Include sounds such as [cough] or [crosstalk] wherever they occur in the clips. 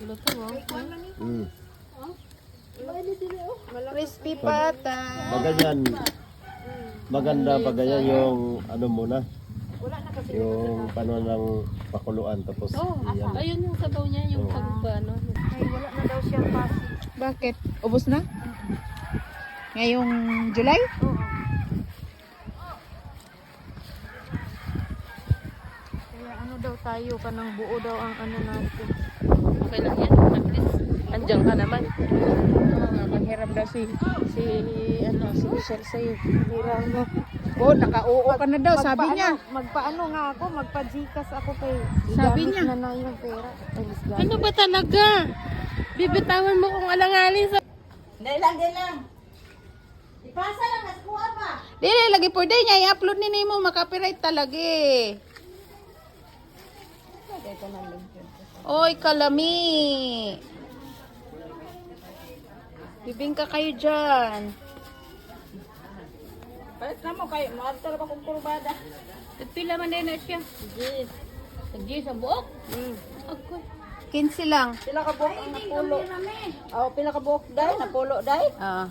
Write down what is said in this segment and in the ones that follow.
Mo. Mm. Crispy pata. Maganyan. Maganda pag ganyan yung ano muna. Yung paano ng pakuluan tapos Oh, ayun yung sabaw niya, yung Oo. sabaw ba, ano. Ay, wala na daw siyang pasi. Bakit? Ubus na? Ngayong July? Kaya ano daw tayo, kanang buo daw ang ano natin. Okay lang yan. At least, andyan ka naman. Ah, Maghiram daw si, si, ano, si Michelle sa'yo. Hiram mo. Oh, naka-oo ka na daw, sabi Magpaano- niya. Magpaano nga ako, magpa-Gcash ako kay Sabi niya. na na yung pera. Ano ba talaga? Bibitawan mo kung alanganin sa... Dili, lagi po day niya, i-upload ni Nemo, makapiright talaga eh. Oy, kalami. Bibingka kayo dyan. Nagpila man din na siya. Sige. Sige, sa buok. Hmm. Ako. 15 lang. Pila ka buhok ang napulo. Oh, pila ka buhok dai, napulo dai. Ah.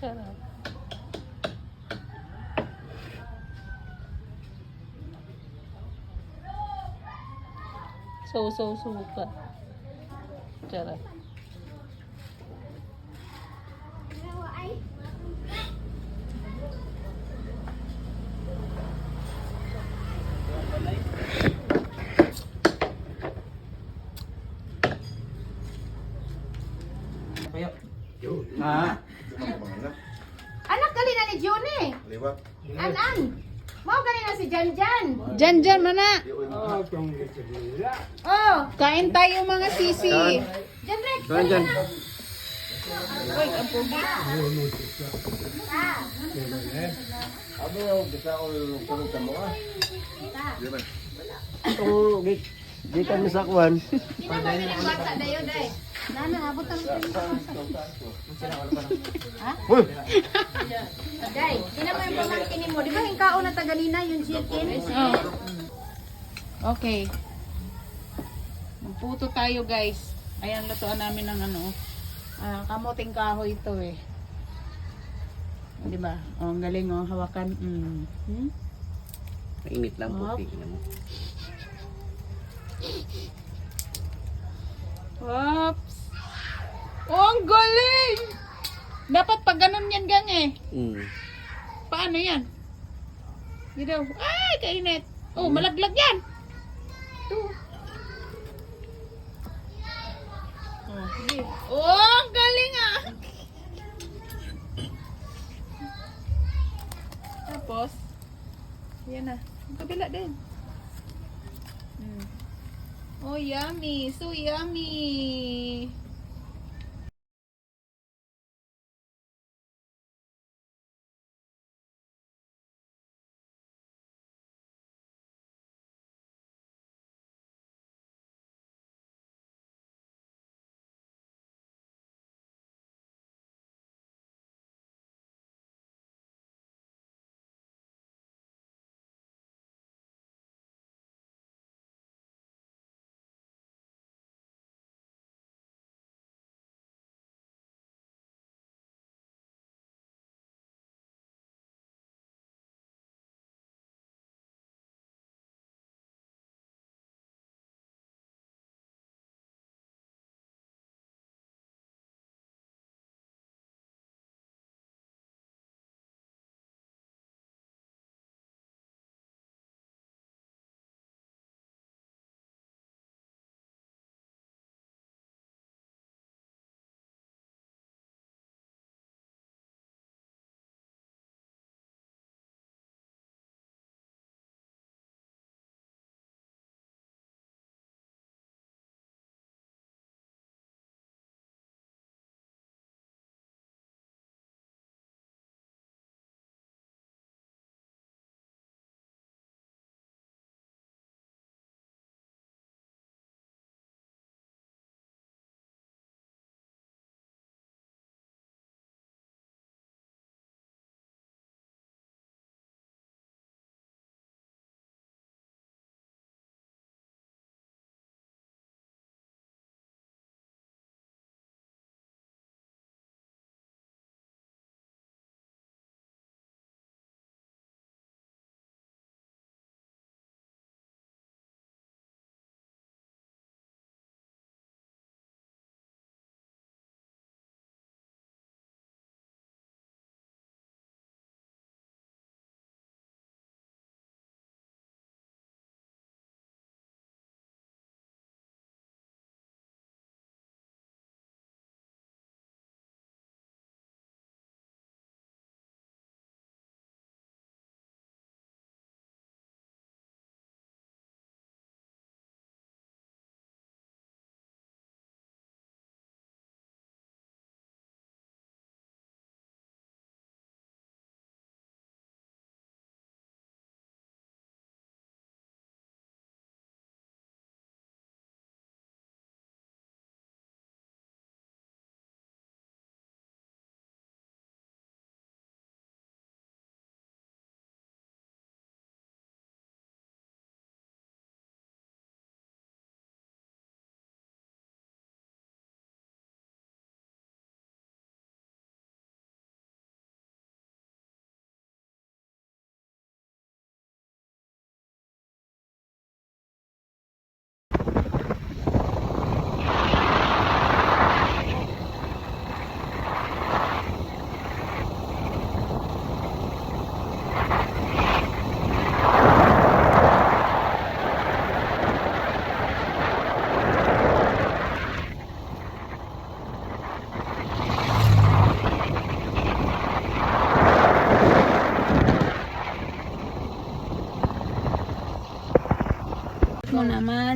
Sarap. So, so, suka. Sarap. Anak gali na ni Johnny. Liwat. Anan. Mao gali na si Janjan. Janjan mana? Oh, kain tayo mga sisi. Janret. Saan dyan? Oy, ang pugi. Ano yung bisa ko yung kulong sa mga? Itong di, di kami sakwan. Kinamami ng bata dayo day. Nana, abot ang Uy! Day, kinamay yung pamangkin mo. Di ba yung kaon na tagalina yung chicken? Oh. Okay. Magputo tayo guys. Ayan, lutuan namin ng ano. Ah, kamuting kahoy ito eh. Di ba? Oh, ang galing oh, hawakan. Mm. Hmm? Mainit lang po, tingnan mo. Oops. Oh, ang galing! Dapat pag ganun yan gang eh. Mm. Paano yan? Di daw. Ay, kainit. Oh, malaglag yan. Ito. Oh, sige. Oh, ang galing ah. Tapos, yan na. Ang kabila din. Mm. Oh, yummy. So yummy.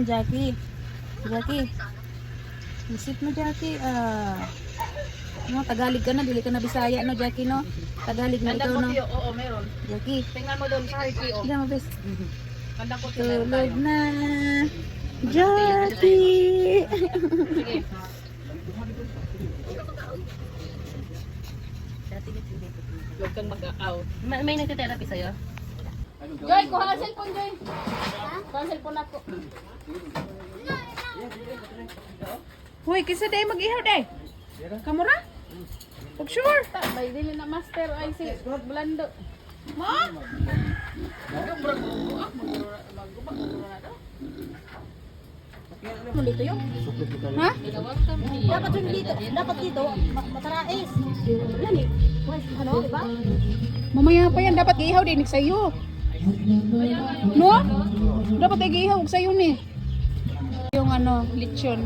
Yan, Jackie. Jackie. Isip mo, Jackie. Ah. No, Tagalog ka na, dili ka na Bisaya, no, Jackie, no? Tagalog na ito, no? Oo, meron. Jackie. Tingnan mo doon sa RTO. Diyan mo, bes. Kanda ko Tulog na. Jackie. Sige. Huwag kang mag-out. May, may nagte-therapy sa'yo? Joy, kuha ka cellphone, Joy. Kuha ang cellphone ako. Hoy, kisa day mag-ihaw day. Kamura? Pag sure. May dili na master ay si Blando. Mo? Dito yung? Ha? Dapat yung dito. Dapat dito. ma- Matarais. Yan eh. Ano, diba? Mamaya pa yan, dapat ihaw din sa'yo. No? Dapat ihaw sa'yo ni. Yung ano, lechon.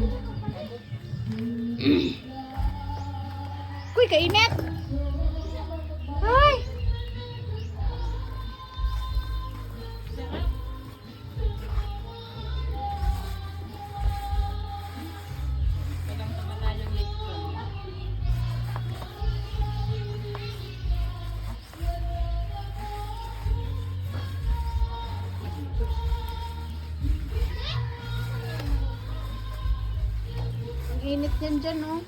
[clears throat] Kuy, kainit. Init yan dyan, oh.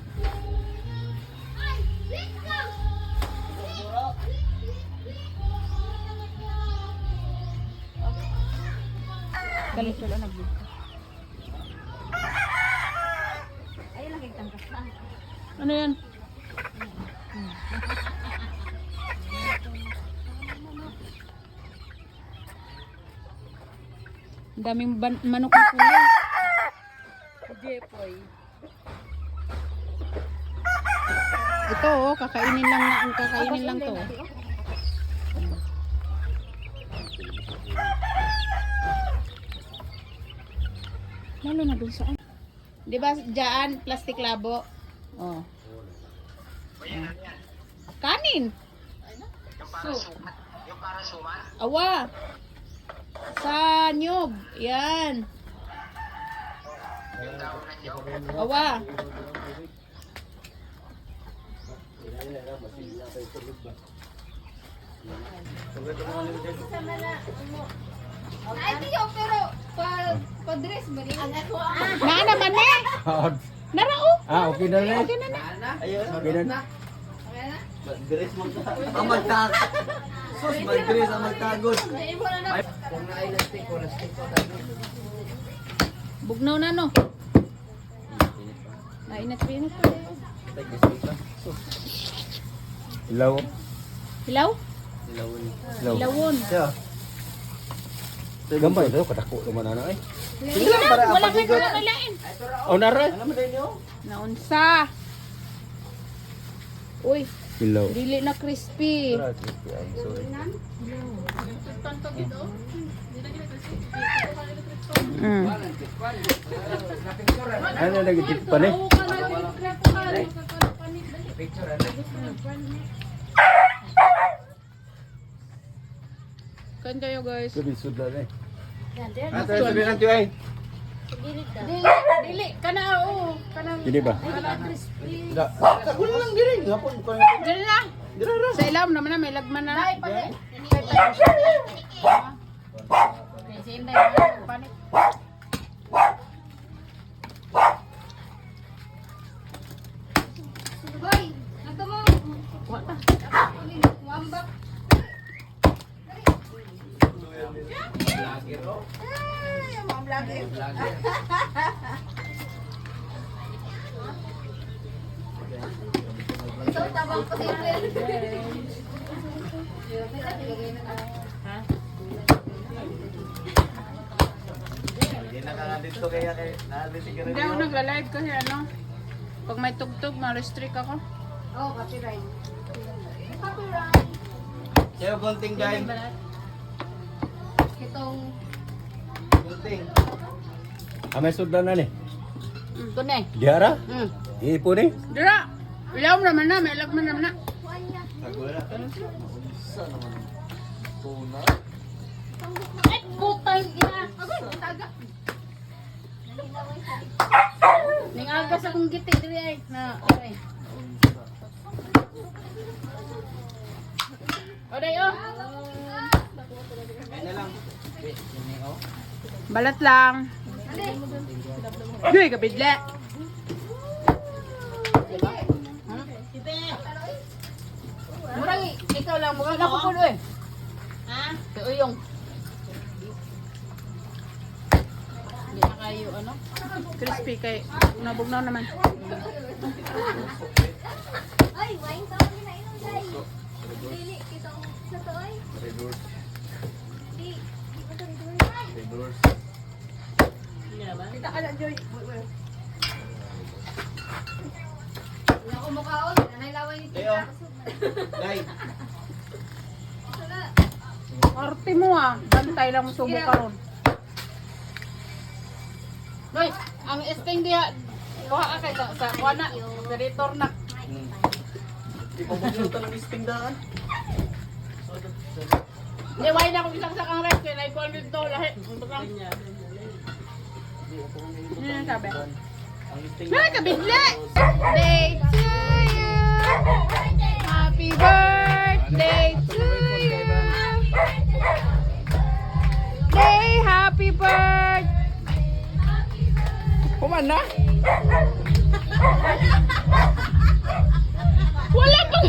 Galit wala na Ayun lang yung tangkas na. Ano yan? Ang daming manok ng kuya. Jepoy. Ito oh, kakainin lang ang kakainin lang to. Lalo na dun saan. 'Di ba diyan plastic labo? Oh. Kanin. Awa. Sa nyog. Yan. Awa. Ay, tiyo, pero pa, pa-dress ba rin? Ah. Na naman eh. Narao. Ah, okay na. Okay na na. Okay na. Sus, magdiri sa magtagos. Bugnaw na no. Nainat pa inat pa. Ilaw. Ilaw. Hilawon. Yeah. Gambay daw kadako naman ana ay. Sige lang, wala kang wala kang lain. Oh nara. Naunsa. Uy, Ilaw. dili na crispy. Mm. Ano nagitip pa ni? Kan kayo guys. Sabi sudah ni. Yan, Ato sabi nanti ay. Dili ka. Dili, dili kana oo, kana Ini ba? Da. Wala lang diri. Ngapon ko. dili na. Sa ilaw naman na may lagman na. Kasi hindi na panik. Hoy, nato mo. Wala. Wambak. Ito, tabang ko Hindi na ka dito kaya kay Hindi ako nagla-live kasi ano. Pag may tugtog, ma-restrict ako. Oh, copyright. Copyright. Sayo gunting guys. Itong Gunting. Amay sudah na ni. Ito na eh. Diara? Mm. Ipo ni. Dira. Ilaw naman na, may naman na. Nagwala. Sa naman. Tuna. Ay, putang ina. Ako, taga. Ning agas akong giti dili ay na ay. Oday oh. Balat lang. Uy, kabidla. Murang ikaw lang mo ako pulo eh. Kayo ano? Crispy kay nabugnaw naman. Ay, wine ka mo na inom dai. Dili kita ko sa to ay. Reverse. Di, di ko to rin. Reverse. Kita ka na Joy. Wala ko mukaon, nanay laway ni Teo. Day. Arte mo ah. Bantay lang mo subo karon. Boy, ang sting diha kuha ka kay sa sa kuha na sa return na. Di pa magluto ng isting daan. Di why na kung isang sa kang rest kay na ikuan dito lahi. Ano yung sabi? Ay, kabidla! Day to you! Happy birthday to you! Day, happy birthday! ผมอันนะหัวเล็กมึง